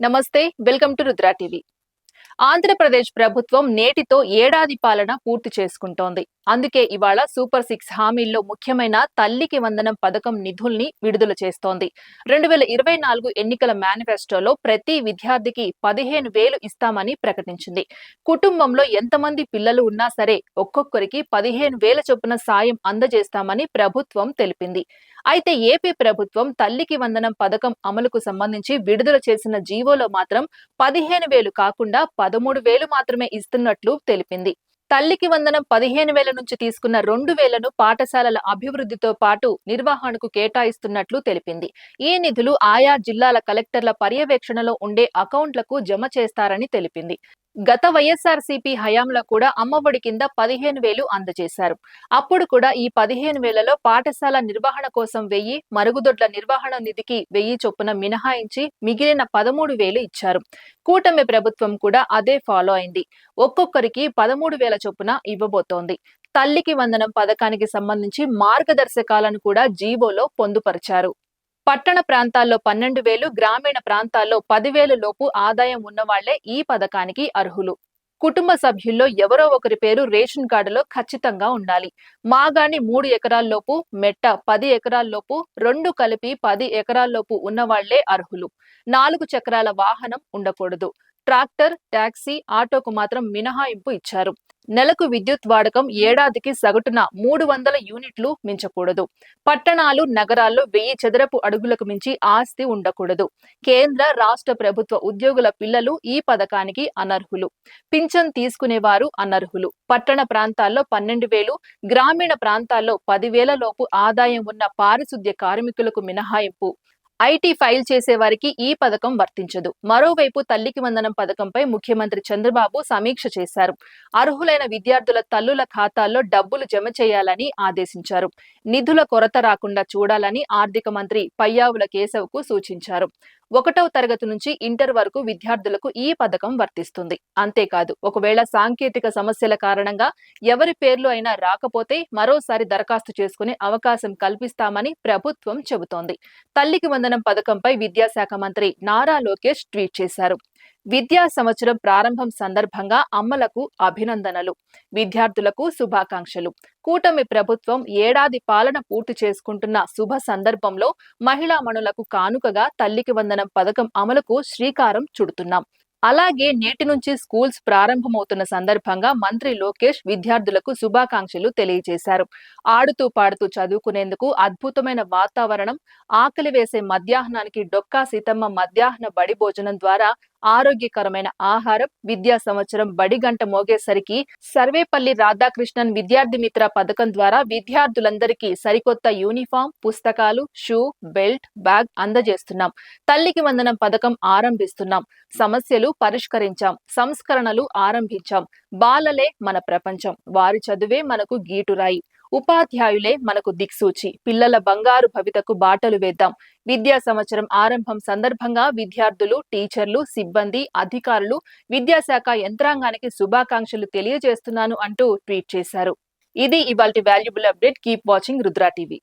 నమస్తే welcome to Rudra TV. Andhra Pradesh ప్రభుత్వం నేటితో ఏడాది పాలన పూర్తి చేసుకుంటోంది. అందుకే ఇవాళ సూపర్ సిక్స్ హామీల్లో ముఖ్యమైన తల్లికి వందనం పథకం నిధుల్ని విడుదల చేస్తోంది. రెండు వేల ఇరవై నాలుగు ఎన్నికల మేనిఫెస్టోలో ప్రతి విద్యార్థికి పదిహేను వేలు ఇస్తామని ప్రకటించింది. కుటుంబంలో ఎంతమంది పిల్లలు ఉన్నా సరే ఒక్కొక్కరికి పదిహేను వేల చొప్పున సాయం అందజేస్తామని ప్రభుత్వం తెలిపింది. అయితే ఏపీ ప్రభుత్వం తల్లికి వందనం పథకం అమలుకు సంబంధించి విడుదల చేసిన జీవోలో మాత్రం పదిహేను వేలు కాకుండా పదమూడు వేలు మాత్రమే ఇస్తున్నట్లు తెలిపింది. తల్లికి వందనం పదిహేను వేల నుంచి తీసుకున్న రెండు వేలను పాఠశాలల అభివృద్ధితో పాటు నిర్వహణకు కేటాయిస్తున్నట్లు తెలిపింది. ఈ నిధులు ఆయా జిల్లాల కలెక్టర్ల పర్యవేక్షణలో ఉండే అకౌంట్లకు జమ చేస్తారని తెలిపింది. గత వైఎస్ఆర్సీపీ హయాంలో కూడా అమ్మఒడి కింద పదిహేను వేలు అందజేశారు. అప్పుడు కూడా ఈ పదిహేను వేలలో పాఠశాల నిర్వహణ కోసం వెయ్యి మరుగుదొడ్ల నిర్వహణ నిధికి వెయ్యి చొప్పున మినహాయించి మిగిలిన పదమూడు వేలు ఇచ్చారు. కూటమి ప్రభుత్వం కూడా అదే ఫాలో అయింది. ఒక్కొక్కరికి పదమూడు వేల చొప్పున ఇవ్వబోతోంది. తల్లికి వందనం పథకానికి సంబంధించి మార్గదర్శకాలను కూడా జీవోలో పొందుపరిచారు. పట్టణ ప్రాంతాల్లో పన్నెండు వేలు గ్రామీణ ప్రాంతాల్లో పదివేలు లోపు ఆదాయం ఉన్నవాళ్ళే ఈ పథకానికి అర్హులు. కుటుంబ సభ్యుల్లో ఎవరో ఒకరి పేరు రేషన్ కార్డులో ఖచ్చితంగా ఉండాలి. మాగాణి మూడు ఎకరాల్లోపు మెట్ట పది ఎకరాల్లోపు రెండు కలిపి పది ఎకరాల్లోపు ఉన్నవాళ్ళే అర్హులు. నాలుగు చక్రాల వాహనం ఉండకూడదు. ట్రాక్టర్ టాక్సీ ఆటోకు మాత్రం మినహాయింపు ఇచ్చారు. నెలకు విద్యుత్ వాడకం ఏడాదికి సగటున మూడు వందల యూనిట్లు మించకూడదు. పట్టణాలు నగరాల్లో వెయ్యి చదరపు అడుగులకు మించి ఆస్తి ఉండకూడదు. కేంద్ర రాష్ట్ర ప్రభుత్వ ఉద్యోగుల పిల్లలు ఈ పథకానికి అనర్హులు. పింఛన్ తీసుకునేవారు అనర్హులు. పట్టణ ప్రాంతాల్లో పన్నెండు వేలు గ్రామీణ ప్రాంతాల్లో పదివేల లోపు ఆదాయం ఉన్న పారిశుద్ధ్య కార్మికులకు మినహాయింపు. ఐటీ ఫైల్ చేసే వారికి ఈ పథకం వర్తించదు. మరోవైపు తల్లికి వందనం పథకంపై ముఖ్యమంత్రి చంద్రబాబు సమీక్ష చేశారు. అర్హులైన విద్యార్థుల తల్లుల ఖాతాల్లో డబ్బులు జమ చేయాలని ఆదేశించారు. నిధుల కొరత రాకుండా చూడాలని ఆర్థిక మంత్రి పయ్యావుల కేశవ్కు సూచించారు. ఒకటవ తరగతి నుంచి ఇంటర్ వరకు విద్యార్థులకు ఈ పథకం వర్తిస్తుంది. అంతేకాదు ఒకవేళ సాంకేతిక సమస్యల కారణంగా ఎవరి పేర్లు అయినా రాకపోతే మరోసారి దరఖాస్తు చేసుకునే అవకాశం కల్పిస్తామని ప్రభుత్వం చెబుతోంది. తల్లికి వందనం పథకంపై విద్యాశాఖ మంత్రి నారా లోకేష్ ట్వీట్ చేశారు. విద్యా సంవత్సరం ప్రారంభం సందర్భంగా అమ్మలకు అభినందనలు. విద్యార్థులకు శుభాకాంక్షలు. కూటమి ప్రభుత్వం ఏడాది పాలన పూర్తి చేసుకుంటున్న శుభ సందర్భంలో మహిళా మణులకు కానుకగా తల్లికి వందనం పథకం అమలుకు శ్రీకారం చుడుతున్నాం. అలాగే నేటి నుంచి స్కూల్స్ ప్రారంభమవుతున్న సందర్భంగా మంత్రి లోకేష్ విద్యార్థులకు శుభాకాంక్షలు తెలియజేశారు. ఆడుతూ పాడుతూ చదువుకునేందుకు అద్భుతమైన వాతావరణం ఆకలి వేసే మధ్యాహ్నానికి డొక్కా సీతమ్మ మధ్యాహ్న బడి భోజనం ద్వారా ఆరోగ్యకరమైన ఆహారం విద్యా సంవత్సరం బడి గంట మోగేసరికి సర్వేపల్లి రాధాకృష్ణన్ విద్యార్థి మిత్ర పథకం ద్వారా విద్యార్థులందరికీ సరికొత్త యూనిఫామ్ పుస్తకాలు షూ బెల్ట్ బ్యాగ్ అందజేస్తున్నాం. తల్లికి వందనం పథకం ఆరంభిస్తున్నాం. సమస్యలు పరిష్కరించాం. సంస్కరణలు ఆరంభించాం. బాలలే మన ప్రపంచం. వారి చదువే మనకు గీటురాయి. ఉపాధ్యాయులే మనకు దిక్సూచి. పిల్లల బంగారు భవితకు బాటలు వేద్దాం. విద్యా సంవత్సరం ఆరంభం సందర్భంగా విద్యార్థులు టీచర్లు సిబ్బంది అధికారులు విద్యాశాఖ యంత్రాంగానికి శుభాకాంక్షలు తెలియజేస్తున్నాను అంటూ ట్వీట్ చేశారు. ఇది ఇవాల్టి valuable update. Keep watching Rudra TV.